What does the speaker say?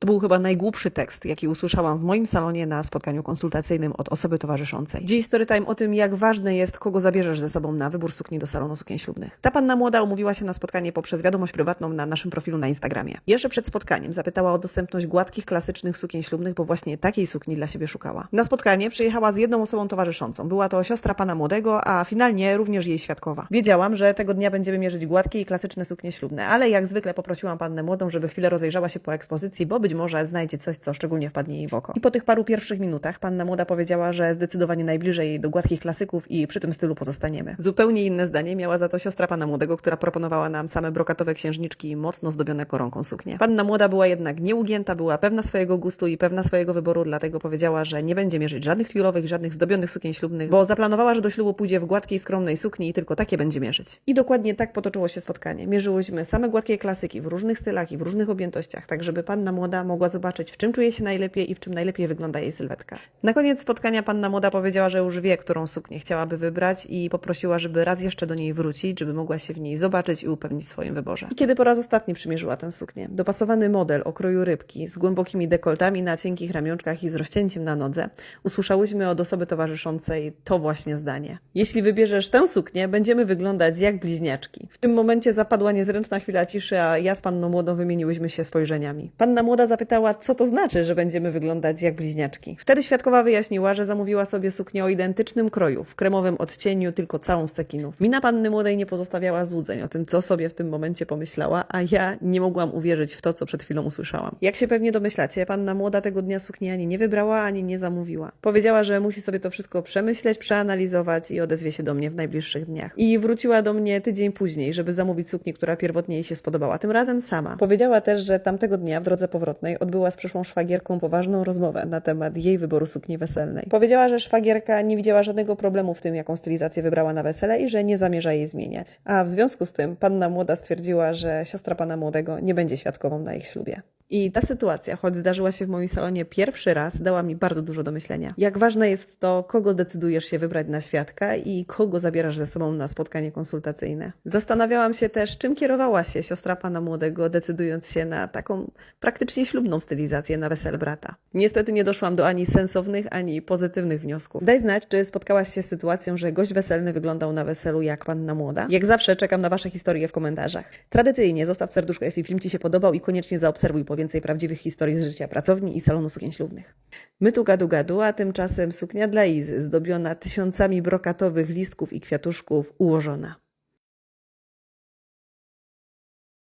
To był chyba najgłupszy tekst, jaki usłyszałam w moim salonie na spotkaniu konsultacyjnym od osoby towarzyszącej. Dziś storytime o tym, jak ważne jest, kogo zabierzesz ze sobą na wybór sukni do salonu sukien ślubnych. Ta panna młoda umówiła się na spotkanie poprzez wiadomość prywatną na naszym profilu na Instagramie. Jeszcze przed spotkaniem zapytała o dostępność gładkich, klasycznych sukien ślubnych, bo właśnie takiej sukni dla siebie szukała. Na spotkanie przyjechała z jedną osobą towarzyszącą. Była to siostra pana młodego, a finalnie również jej świadkowa. Wiedziałam, że tego dnia będziemy mierzyć gładkie i klasyczne suknie ślubne, ale jak zwykle poprosiłam pannę młodą, żeby chwilę rozejrzała się po ekspozycji, bo być może znajdzie coś, co szczególnie wpadnie jej w oko. I po tych paru pierwszych minutach panna młoda powiedziała, że zdecydowanie najbliżej do gładkich klasyków i przy tym stylu pozostaniemy. Zupełnie inne zdanie miała za to siostra pana młodego, która proponowała nam same brokatowe księżniczki mocno zdobione koronką suknie. Panna młoda była jednak nieugięta, była pewna swojego gustu i pewna swojego wyboru, dlatego powiedziała, że nie będzie mierzyć żadnych tiulowych, żadnych zdobionych sukien ślubnych, bo zaplanowała, że do ślubu pójdzie w gładkiej, skromnej sukni i tylko takie będzie mierzyć. I dokładnie tak potoczyło się spotkanie. Mierzyłyśmy same gładkie klasyki w różnych stylach i w różnych objętościach, tak żeby panna młoda mogła zobaczyć, w czym czuje się najlepiej i w czym najlepiej wygląda jej sylwetka. Na koniec spotkania panna młoda powiedziała, że już wie, którą suknię chciałaby wybrać i poprosiła, żeby raz jeszcze do niej wrócić, żeby mogła się w niej zobaczyć i upewnić w swoim wyborze. I kiedy po raz ostatni przymierzyła tę suknię, dopasowany model o kroju rybki z głębokimi dekoltami na cienkich ramionczkach i z rozcięciem na nodze, usłyszałyśmy od osoby towarzyszącej to właśnie zdanie. Jeśli wybierzesz tę suknię, będziemy wyglądać jak bliźniaczki. W tym momencie zapadła niezręczna chwila ciszy, a ja z panną młodą wymieniłyśmy się spojrzeniami. Panna młoda zapytała, co to znaczy, że będziemy wyglądać jak bliźniaczki. Wtedy świadkowa wyjaśniła, że zamówiła sobie suknię o identycznym kroju, w kremowym odcieniu, tylko całą z cekinów. Mina panny młodej nie pozostawiała złudzeń o tym, co sobie w tym momencie pomyślała, a ja nie mogłam uwierzyć w to, co przed chwilą usłyszałam. Jak się pewnie domyślacie, panna młoda tego dnia sukni ani nie wybrała, ani nie zamówiła. Powiedziała, że musi sobie to wszystko przemyśleć, przeanalizować i odezwie się do mnie w najbliższych dniach. I wróciła do mnie tydzień później, żeby zamówić suknię, która pierwotnie jej się spodobała, tym razem sama. Powiedziała też, że tamtego dnia w drodze powrotnej odbyła z przyszłą szwagierką poważną rozmowę na temat jej wyboru sukni weselnej. Powiedziała, że szwagierka nie widziała żadnego problemu w tym, jaką stylizację wybrała na wesele i że nie zamierza jej zmieniać. A w związku z tym panna młoda stwierdziła, że siostra pana młodego nie będzie świadkową na ich ślubie. I ta sytuacja, choć zdarzyła się w moim salonie pierwszy raz, dała mi bardzo dużo do myślenia. Jak ważne jest to, kogo decydujesz się wybrać na świadka i kogo zabierasz ze sobą na spotkanie konsultacyjne. Zastanawiałam się też, czym kierowała się siostra pana młodego, decydując się na taką praktycznie ślubną stylizację na wesel brata. Niestety nie doszłam do ani sensownych, ani pozytywnych wniosków. Daj znać, czy spotkałaś się z sytuacją, że gość weselny wyglądał na weselu jak panna młoda. Jak zawsze czekam na Wasze historie w komentarzach. Tradycyjnie zostaw serduszko, jeśli film Ci się podobał i koniecznie zaobserwuj po więcej prawdziwych historii z życia pracowni i salonu sukien ślubnych. My tu gadu gadu, a tymczasem suknia dla Izy, zdobiona tysiącami brokatowych listków i kwiatuszków, ułożona.